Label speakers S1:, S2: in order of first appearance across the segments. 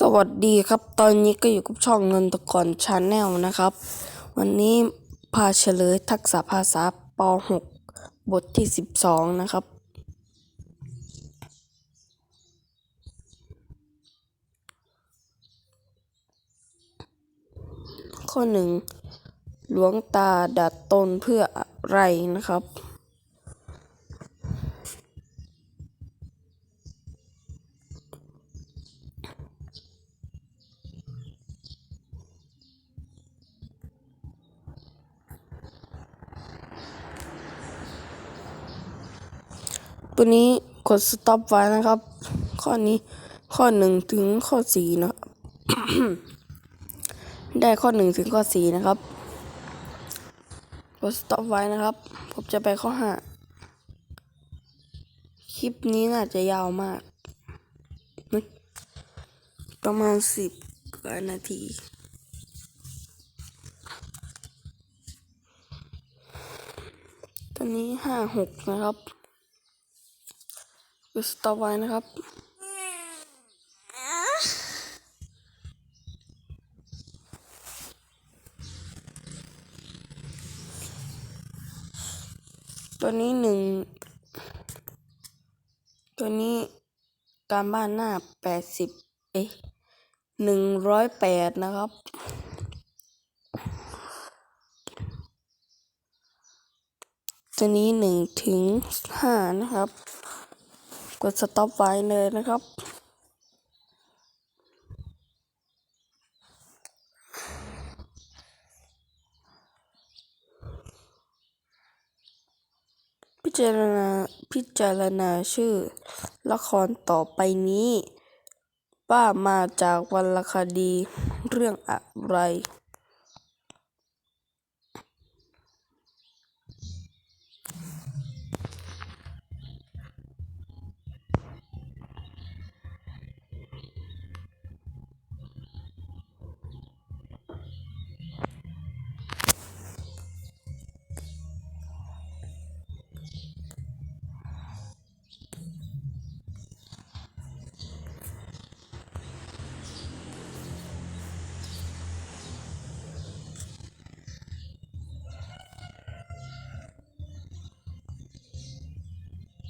S1: สวัสดีครับ ตอนนี้ก็อยู่กับช่องเงินตะกอนชาแนลนะครับ วันนี้พาเฉลยทักษะภาษาป .6 บทที่ 12 นะครับ ข้อหนึ่งหลวงตาดัดตนเพื่ออะไรนะครับ ตัวนี้กด stop ไว้นะครับ ข้อนี้ข้อหนึ่งถึงข้อสี่นะครับได้ข้อหนึ่งถึงข้อสี่นะครับกด stop ไว้นะครับ ผมจะไปข้อห้าคลิปนี้น่าจะยาวมาก ประมาณสิบกว่านาทีตอนนี้ห้าหกนะครับ กด stop ไว้นะครับ ตัวนี้หนึ่ง ตัวนี้การบ้านหน้าแปดสิบเอ๊ะหนึ่งร้อยแปดนะครับตัวนี้หนึ่งถึงห้านะครับ กด stop ไว้เลยนะครับ พิจารณาพิจารณาชื่อละครต่อไปนี้ว่ามาจากวรรณคดีเรื่องอะไร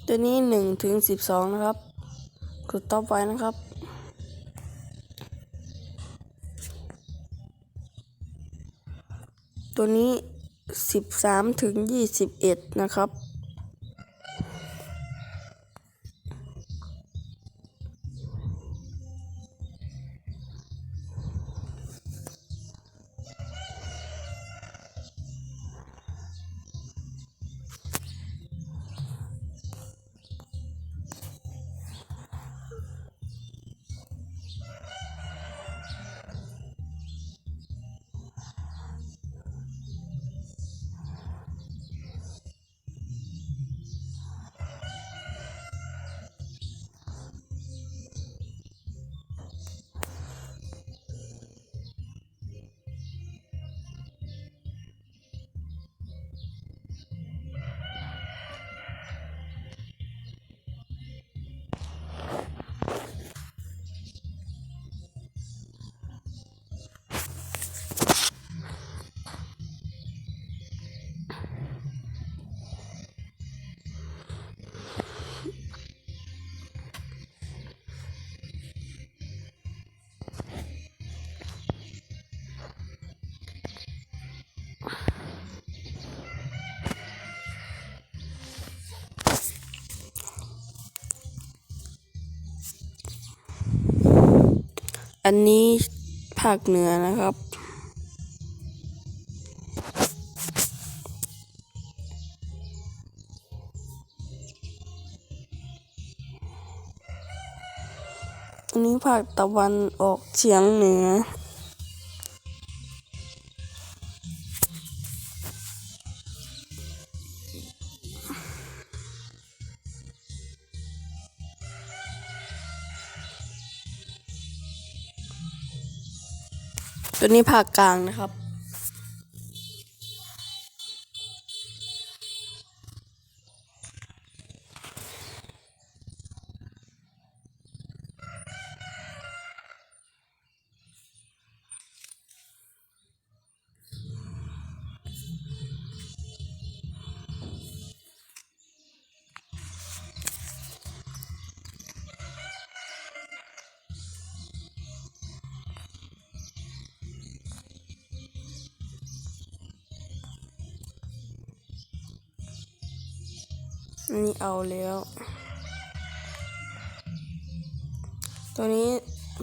S1: ตัวนี้หนึ่งถึงสิบสองนะครับกดต่อไปนะครับ ตัวนี้สิบสามถึงยี่สิบเอ็ดนะครับ อันนี้ภาคเหนือนะครับ อันนี้ภาคตะวันออกเฉียงเหนือ ตัวนี้ผักกลางนะครับ นี่เอาแล้ว ตัวนี้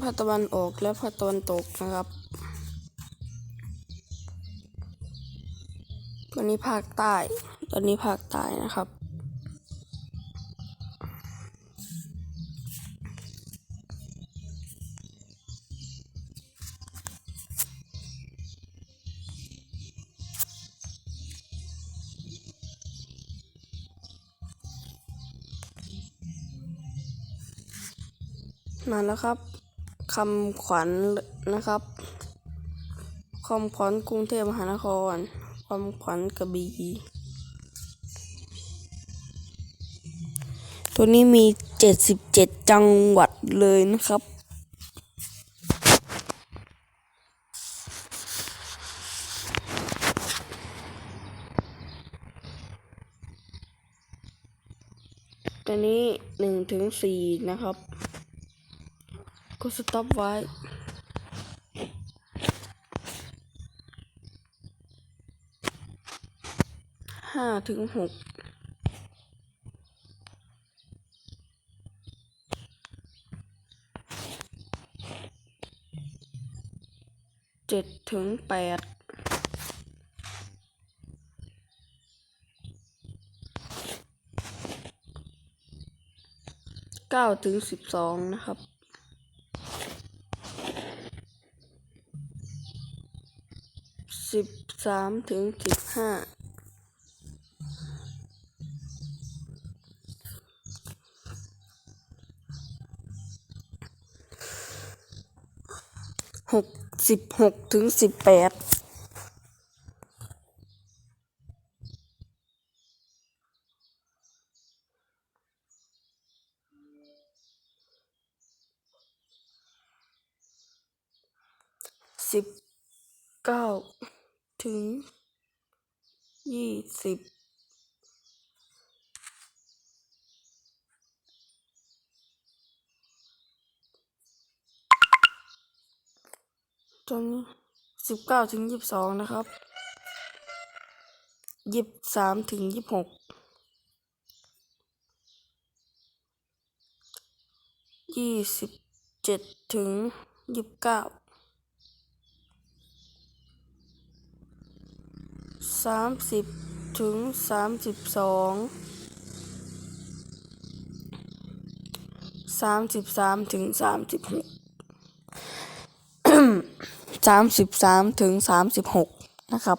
S1: ภาคตะวันออกและภาคตะวันตกนะครับ ตัวนี้ภาคใต้ ตัวนี้ภาคใต้นะครับ มาแล้วครับคำขวัญนะครับคำขวัญกรุงเทพมหานครคำขวัญกระบี่ตัวนี้มี 77 จังหวัดเลยนะครับ ตัวนี้1ถึง4นะครับ ก็สต็อปไว้ ห้าถึงหกเจ็ดถึงแปดเก้าถึงสิบสองนะครับ สิบสามถึงสิบห้าหกสิบหกถึงสิบแปดสิบเก้า ถึงยี่สิบตอนนี้สิบเก้าถึงยี่สิบสองนะครับยี่สิบสามถึงยี่สิบหกยี่สิบเจ็ดถึงยี่สิบเก้า สามสิบถึงสามสิบสองสามสิบสามถึงสามสิบหกสามสิบสามถึงสามสิบหกนะครับ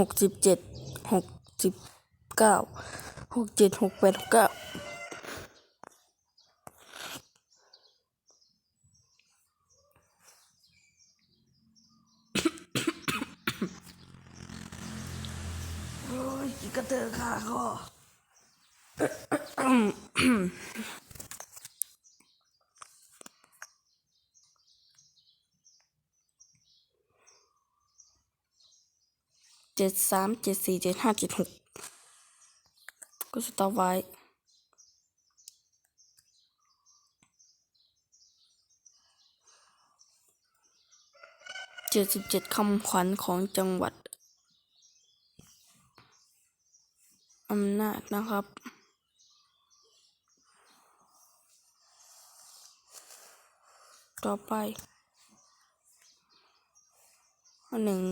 S1: หกสิบเจ็ดหกสิบเก้าหกเจ็ดหกแปดหกเก้าโอ้ยกระเตอขาคอ เจ็ดสามเจ็ดสี่เจ็ดห้าเจ็ดหกก็สต็อปไว้เจ็ดสิบเจ็ดคำขวัญของจังหวัดอำนาจนะครับ ต่อไปอันหนึ่ง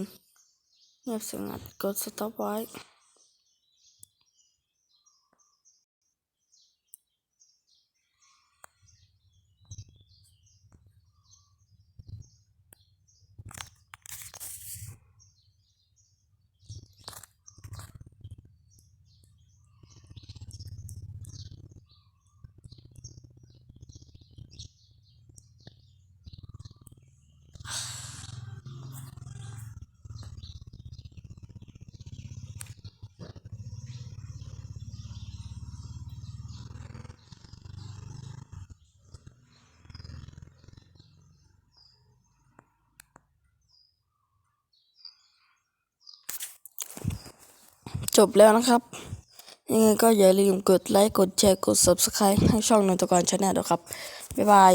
S1: เงียบ จบแล้วนะครับ ยังไงก็อย่าลืมกดไลค์ กดแชร์ กด Subscribe ให้ช่องนนทกรชาแนลด้วยครับ บ๊ายบาย